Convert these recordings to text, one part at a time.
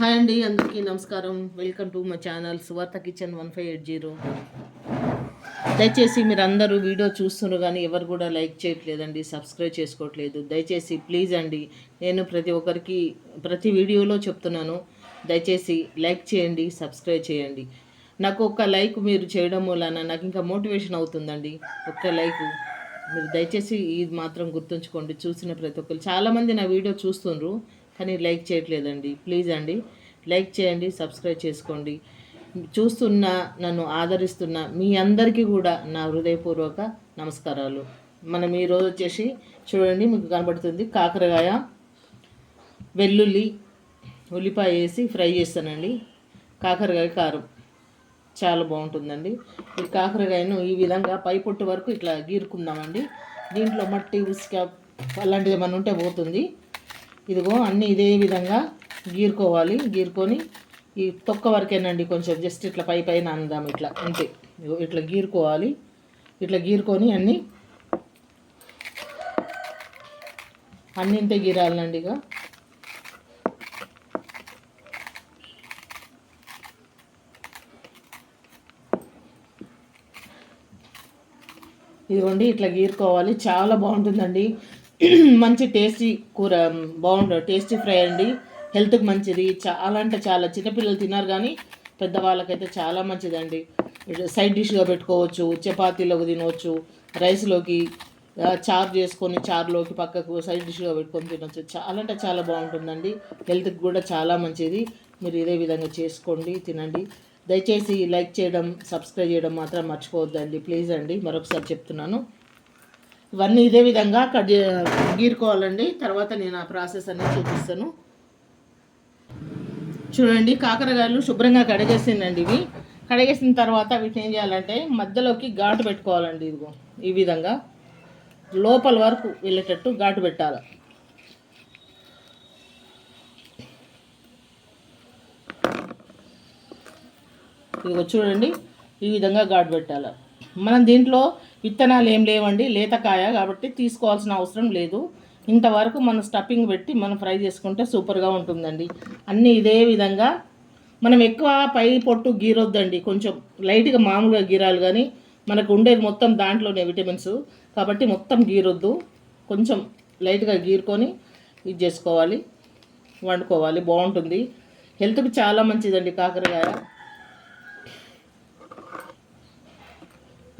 Hi అండి అందరికీ నమస్కారం. Welcome to my channel Suvartha kitchen one five eight zero దయచేసి మీరు అందరూ వీడియో చూస్తున్నారు కానీ ఎవరు కూడా లైక్ చేయట్లేదండి సబ్స్క్రైబ్ చేసుకోవట్లేదు. దయచేసి ప్లీజ్ అండి నేను ప్రతి ఒక్కరికి ప్రతి వీడియోలో చెప్తున్నాను. దయచేసి లైక్ చేయండి సబ్స్క్రైబ్ చేయండి. నాకు ఒక్క లైక్ మీరు చేయడం వలన నాకు ఇంకా మోటివేషన్ అవుతుందండి. ఒక్క లైక్ మీరు దయచేసి ఇది మాత్రం గుర్తుంచుకోండి చూసిన ప్రతి ఒక్కరు. చాలామంది నా వీడియో చూస్తుండ్రు. కానీ లైక్ చేయట్లేదండి. ప్లీజ్ అండి లైక్ చేయండి సబ్స్క్రైబ్ చేసుకోండి. చూస్తున్న నన్ను ఆదరిస్తున్న మీ అందరికీ కూడా నా హృదయపూర్వక నమస్కారాలు. మనం ఈరోజు వచ్చేసి చూడండి మీకు కనబడుతుంది కాకరకాయ వెల్లుల్లి ఉల్లిపాయ వేసి ఫ్రై చేస్తానండి. కాకరకాయ కారం చాలా బాగుంటుందండి. ఈ కాకరకాయను ఈ విధంగా పై పొట్టు వరకు ఇట్లా గీరుకుందామండి. దీంట్లో మట్టి ఉసిక అలాంటిది ఏమైనా ఉంటే పోతుంది. ఇదిగో అన్నీ ఇదే విధంగా గీరుకోవాలి. గీరుకొని ఈ తొక్క వరకేనండి కొంచెం జస్ట్ ఇట్లా పై పైన అందాం ఇట్లా అంతే. ఇట్లా గీరుకోవాలి. ఇట్లా గీరుకొని అన్నీ అన్నీ గీరాలండి ఇక. ఇదిగోండి ఇట్లా గీరుకోవాలి. చాలా బాగుంటుందండి. మంచి టేస్టీ కూర బాగుండు టేస్టీ ఫ్రై అండి. హెల్త్కి మంచిది. చాలా అంటే చాలా చిన్నపిల్లలు తిన్నారు కానీ పెద్దవాళ్ళకైతే చాలా మంచిదండి. సైడ్ డిష్గా పెట్టుకోవచ్చు చపాతీలోకి తినవచ్చు రైస్లోకి చారు చేసుకొని చారులోకి పక్కకు సైడ్ డిష్గా పెట్టుకొని తినవచ్చు చాలా అంటే చాలా బాగుంటుందండి. హెల్త్కి కూడా చాలా మంచిది. మీరు ఇదే విధంగా చేసుకోండి తినండి. దయచేసి లైక్ చేయడం సబ్స్క్రైబ్ చేయడం మాత్రం మర్చిపోవద్దండి. ప్లీజ్ అండి మరొకసారి చెప్తున్నాను. ఇవన్నీ ఇదే విధంగా కట్ గీరుకోవాలండి. తర్వాత నేను ఆ ప్రాసెస్ అనేది చూపిస్తాను. చూడండి కాకరకాయలు శుభ్రంగా కడిగేసిందండి ఇవి. కడిగేసిన తర్వాత వీటిని ఏం చేయాలంటే మధ్యలోకి ఘాటు పెట్టుకోవాలండి ఇదిగో ఈ విధంగా. లోపల వరకు వెళ్ళేటట్టు ఘాటు పెట్టాలి. ఇదిగో చూడండి ఈ విధంగా ఘాటు పెట్టాలి. మనం దీంట్లో విత్తనాలు ఏం లేవండి లేతకాయ కాబట్టి తీసుకోవాల్సిన అవసరం లేదు. ఇంతవరకు మనం స్టఫింగ్ పెట్టి మనం ఫ్రై చేసుకుంటే సూపర్గా ఉంటుందండి. అన్నీ ఇదే విధంగా మనం ఎక్కువ పై పొట్టు గీరొద్దండి. కొంచెం లైట్గా మామూలుగా గీరాలి కానీ మనకు ఉండేది మొత్తం దాంట్లోనే విటమిన్స్. కాబట్టి మొత్తం గీరొద్దు. కొంచెం లైట్గా గీరుకొని ఇది చేసుకోవాలి. వండుకోవాలి. బాగుంటుంది. హెల్త్కి చాలా మంచిదండి కాకరకాయ.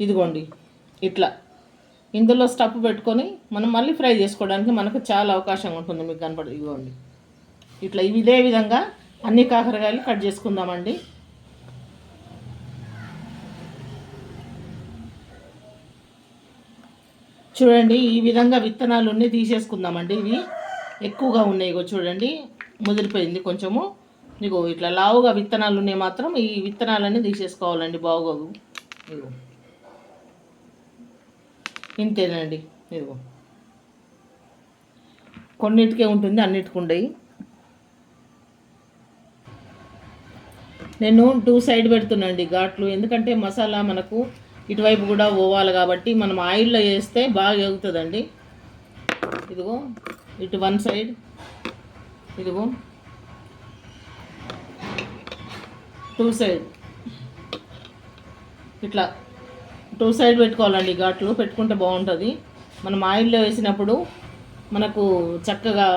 ఇదిగోండి. ఇట్లా. ఇందులో స్టఫ్ పెట్టుకొని మనం మళ్ళీ ఫ్రై చేసుకోవడానికి మనకు చాలా అవకాశం ఉంటుంది మీకు కనపడ ఇవ్వండి ఇట్లా ఇవి ఇదే విధంగా అన్ని కాకరకాయలు కట్ చేసుకుందామండి. చూడండి ఈ విధంగా విత్తనాలు అన్నీ తీసేసుకుందామండి ఇవి. ఎక్కువగా ఉన్నాయి ఇగో చూడండి. ముదిరిపోయింది కొంచెము. ఇగో ఇట్లా లావుగా విత్తనాలు ఉన్నాయి మాత్రం ఈ విత్తనాలన్నీ తీసేసుకోవాలండి బాగోగు. ఇగో ఇంతేనండి. ఇదిగో. కొన్నిటికే ఉంటుంది అన్నిటికి ఉండయి. నేను టూ సైడ్ పెడుతున్నాండి ఘాట్లు. ఎందుకంటే మసాలా మనకు ఇటువైపు కూడా పోవాలి కాబట్టి మనం ఆయిల్లో వేస్తే బాగా ఎగుతుందండి. ఇదిగో ఇటు వన్ సైడ్. ఇదిగో. Two side. ఇట్లా. టూ సైడ్ పెట్టుకోవాలండి. ఘాట్లు పెట్టుకుంటే బాగుంటుంది. మనం ఆయిల్లో వేసినప్పుడు మనకు చక్కగా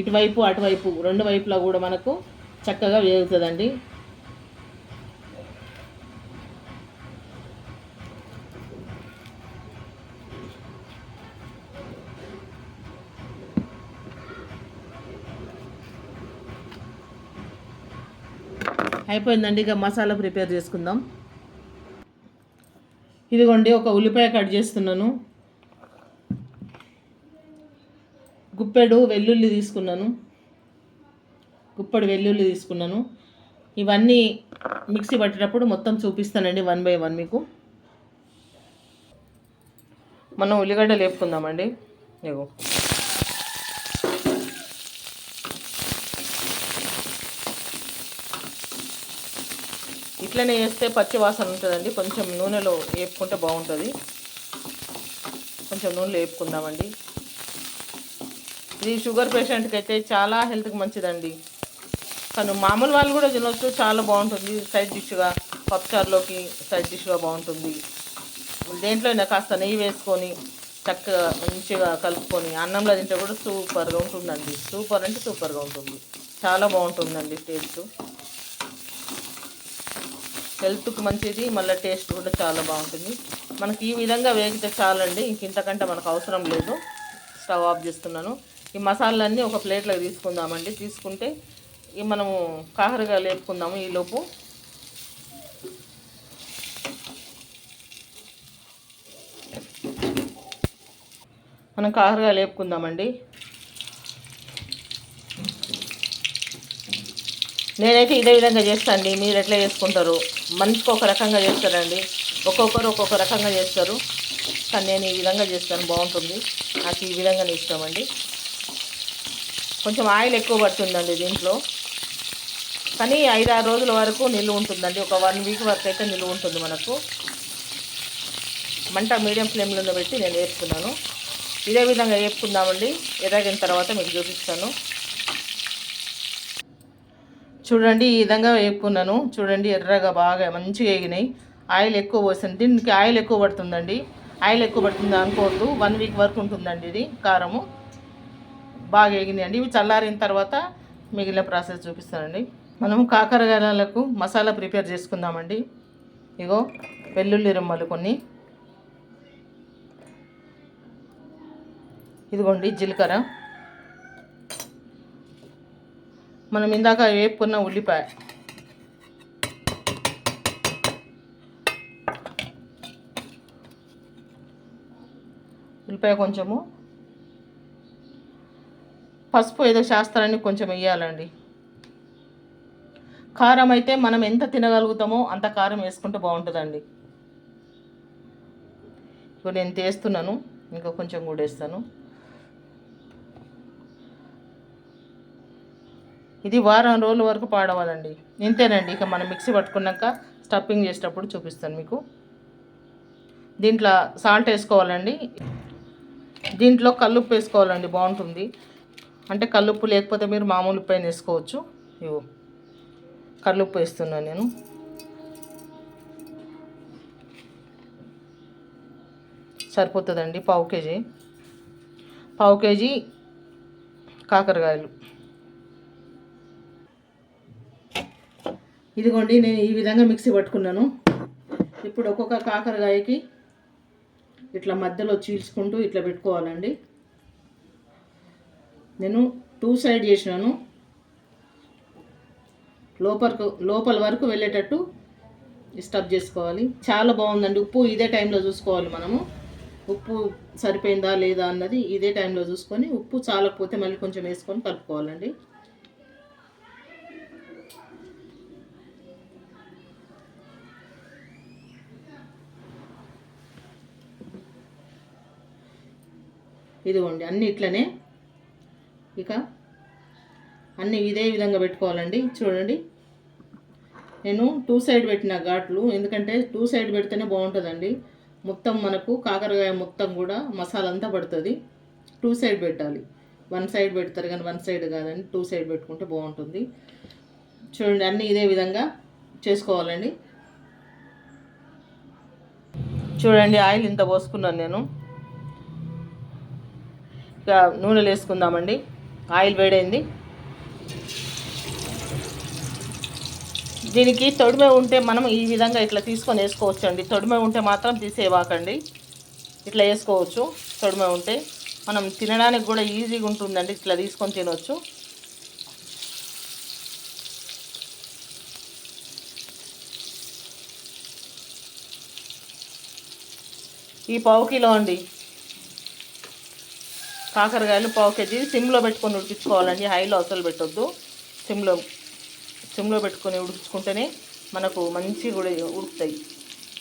ఇటువైపు అటువైపు రెండు వైపులా కూడా మనకు చక్కగా వేగుతుందండి. అయిపోయిందండి. ఇక మసాలా ప్రిపేర్ చేసుకుందాం. ఇదిగోండి ఒక ఉల్లిపాయ కట్ చేస్తున్నాను. గుప్పెడు వెల్లుల్లి తీసుకున్నాను. గుప్పెడు వెల్లుల్లి తీసుకున్నాను. ఇవన్నీ మిక్సీ పట్టేటప్పుడు మొత్తం చూపిస్తానండి వన్ బై వన్ మీకు. మనం ఉల్లిగడ్డలు లేపుకుందామండి. ఇగో ఇట్లనే వేస్తే పచ్చి వాసన ఉంటుందండి. కొంచెం నూనెలో వేపుకుంటే బాగుంటుంది. కొంచెం నూనెలో వేపుకుందామండి. ఇది షుగర్ పేషెంట్కి అయితే చాలా హెల్త్కి మంచిదండి. కానీ మామూలు వాళ్ళు కూడా తినొచ్చు చాలా బాగుంటుంది. సైడ్ డిష్గా పప్చార్లోకి సైడ్ డిష్గా బాగుంటుంది. దేంట్లో అయినా కాస్త నెయ్యి వేసుకొని చక్కగా మంచిగా కలుపుకొని అన్నంలో తింటే కూడా సూపర్గా ఉంటుందండి. సూపర్ అంటే సూపర్గా ఉంటుంది. చాలా బాగుంటుందండి టేస్ట్. హెల్త్కి మంచిది మళ్ళీ టేస్ట్ కూడా చాలా బాగుంటుంది. మనకి ఈ విధంగా వేగితే చాలండి ఇంక ఇంతకంటే మనకు అవసరం లేదు. స్టవ్ ఆఫ్ చేస్తున్నాను. ఈ మసాలాలన్నీ ఒక ప్లేట్లోకి తీసుకుందామండి. తీసుకుంటే ఈ మనము కాకరగా లేపుకుందాము ఈలోపు. మనం కాకరగా లేపుకుందామండి. నేనైతే ఇదే విధంగా చేస్తానండి. మీరు ఎట్లా చేసుకుంటారు? మనిషికి ఒక రకంగా చేస్తారండి. ఒక్కొక్కరు ఒక్కొక్క రకంగా చేస్తారు. కానీ నేను ఈ విధంగా చేస్తాను. బాగుంటుంది. నాకు ఈ విధంగానే ఇష్టమండి కొంచెం ఆయిల్ ఎక్కువ పడుతుందండి దీంట్లో. కానీ ఐదు ఆరు రోజుల వరకు నిల్వ ఉంటుందండి. ఒక వన్ వీక్ వరకు అయితే నిల్వ ఉంటుంది మనకు. మంట మీడియం ఫ్లేమ్లో పెట్టి నేను వేసుకున్నాను. ఇదే విధంగా వేపుకుందామండి ఎర్రగిన తర్వాత మీకు చూపిస్తాను. చూడండి ఈ విధంగా వేపుకున్నాను. చూడండి ఎర్రగా బాగా మంచిగా వేగినాయి ఆయిల్ ఎక్కువ పోసాను దీనికి ఆయిల్ ఎక్కువ పడుతుందండి. ఆయిల్ ఎక్కువ పడుతుంది అనుకోవద్దు. వన్ వీక్ వరకు ఉంటుందండి ఇది కారము. బాగా వేగిందండి ఇవి చల్లారిన తర్వాత మిగిలిన ప్రాసెస్ చూపిస్తానండి. మనం కాకరకాయలకు మసాలా ప్రిపేర్ చేసుకుందామండి. ఇగో వెల్లుల్లి రెమ్మలు కొన్ని. ఇదిగోండి జీలకర్ర. మనం ఇందాక వేపుకున్న ఉల్లిపాయ. ఉల్లిపాయ కొంచెము. పసుపు ఏదో శాస్త్రాన్ని కొంచెం వేయాలండి. కారం అయితే మనం ఎంత తినగలుగుతామో అంత కారం వేసుకుంటే బాగుంటుందండి. ఇప్పుడు నేను తీస్తున్నాను. ఇంకా కొంచెం కూడా వేస్తాను. ఇది వారం రోజుల వరకు పాడవాలండి ఇంతేనండి. ఇక మనం మిక్సీ పట్టుకున్నాక స్టఫింగ్ చేసేటప్పుడు చూపిస్తాను మీకు. దీంట్లో సాల్ట్ వేసుకోవాలండి. దీంట్లో కల్లుప్పు వేసుకోవాలండి. బాగుంటుంది. అంటే కల్లుప్పు లేకపోతే మీరు మామూలు ఉప్పు అయినా వేసుకోవచ్చు. ఇవో కల్లుప్పు వేస్తున్నాను నేను. సరిపోతుందండి. పావు కేజీ. పావు కేజీ కాకరకాయలు. ఇదిగోండి నేను ఈ విధంగా మిక్సీ పట్టుకున్నాను. ఇప్పుడు ఒక్కొక్క కాకరకాయకి ఇట్లా మధ్యలో చీల్చుకుంటూ ఇట్లా పెట్టుకోవాలండి. నేను టూ సైడ్ చేసినాను. లోపలకు లోపల వరకు వెళ్ళేటట్టు స్టఫ్ చేసుకోవాలి. చాలా బాగుందండి ఉప్పు ఇదే టైంలో చూసుకోవాలి మనము. ఉప్పు సరిపోయిందా లేదా అన్నది ఇదే టైంలో చూసుకొని ఉప్పు చాలకపోతే మళ్ళీ కొంచెం వేసుకొని కలుపుకోవాలండి. ఇదిగోండి అన్నీ ఇట్లనే. ఇక అన్నీ ఇదే విధంగా పెట్టుకోవాలండి. చూడండి. నేను టూ సైడ్ పెట్టిన ఘాట్లు ఎందుకంటే టూ సైడ్ పెడితేనే బాగుంటుందండి. మొత్తం మనకు కాకరకాయ మొత్తం కూడా మసాలా అంతా పడుతుంది. టూ సైడ్ పెట్టాలి. వన్ సైడ్ పెడతారు కానీ వన్ సైడ్ కాదండి. టూ సైడ్ పెట్టుకుంటే బాగుంటుంది. చూడండి అన్నీ ఇదే విధంగా చేసుకోవాలండి. చూడండి ఆయిల్ ఇంత పోసుకున్నాను నేను. నూనెలు వేసుకుందామండి. ఆయిల్ వేడైంది. దీనికి తొడిమే ఉంటే మనం ఈ విధంగా ఇట్లా తీసుకొని వేసుకోవచ్చు అండి తొడిమే ఉంటే మాత్రం తీసేవాకండి. ఇట్లా వేసుకోవచ్చు. తొడిమే ఉంటే మనం తినడానికి కూడా ఈజీగా ఉంటుందండి. ఇట్లా తీసుకొని తినవచ్చు ఈ పావు కిలో అండి. కాకరకాయలు పావు కేజీ సిమ్లో పెట్టుకొని ఉడికించుకోవాలండి. హైలో అసలు పెట్టొద్దు. సిమ్లో సిమ్లో పెట్టుకొని ఉడికించుకుంటేనే మనకు మంచి ఉడి ఉడుకుతాయి.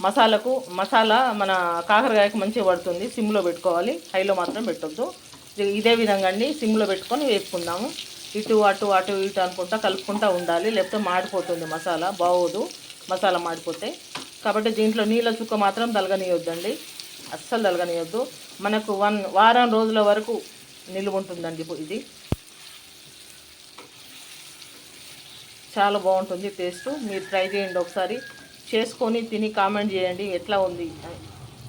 మసాలకు మసాలా మన కాకరకాయకు మంచిగా పడుతుంది. సిమ్లో పెట్టుకోవాలి. హైలో మాత్రం పెట్టొద్దు. ఇదే విధంగా అండి. సిమ్లో పెట్టుకొని వేసుకుందాము ఇటు అటు అటు ఇటు అనుకుంటా కలుపుకుంటా ఉండాలి. లేకపోతే మాడిపోతుంది మసాలా. బాగోదు. మసాలా మాడిపోతే కాబట్టి దీంట్లో నీళ్ళ చుక్క మాత్రం తలగనియొద్దండి. అస్సలు తలగనియొద్దు మనకు వన్ వారం రోజుల వరకు నిలువ ఉంటుందండి ఇది. చాలా బాగుంటుంది టేస్ట్. మీరు ట్రై చేయండి ఒకసారి. చేసుకొని తిని కామెంట్ చేయండి ఎట్లా ఉంది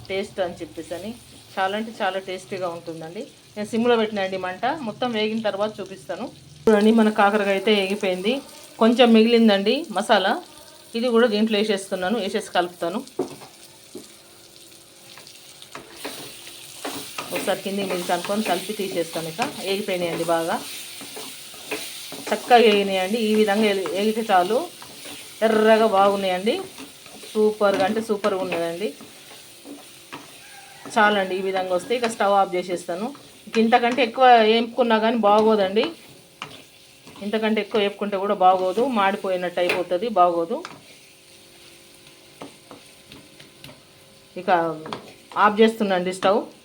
టేస్ట్ అని చెప్పేసి అని చాలా అంటే చాలా టేస్టీగా ఉంటుందండి. నేను సిమ్లో పెట్టినండి మంట. మొత్తం వేగిన తర్వాత చూపిస్తాను. చూడండి మన కాకరకాయ అయితే వేగిపోయింది. కొంచెం మిగిలిందండి మసాలా. ఇది కూడా దీంట్లో వేసేస్తున్నాను వేసేసి కలుపుతాను. ఒకసారి కింద మిగిలి కనుక్కొని కలిపి తీసేస్తాను ఇక. వేగిపోయినాయండి బాగా. చక్కగా వేగినాయండి ఈ విధంగా ఏ- వేగితే చాలు. ఎర్రగా బాగున్నాయండి. సూపర్గా అంటే సూపర్గా ఉన్నదండి చాలండి ఈ విధంగా వస్తే ఇక స్టవ్ ఆఫ్ చేసేస్తాను. ఇంతకంటే ఎక్కువ వేపుకున్నా కానీ బాగోదండి. ఇంతకంటే ఎక్కువ వేపుకుంటే కూడా బాగోదు. మాడిపోయినట్టు అయిపోతుంది బాగోదు. ఇక ఆఫ్ చేస్తున్నాండి స్టవ్.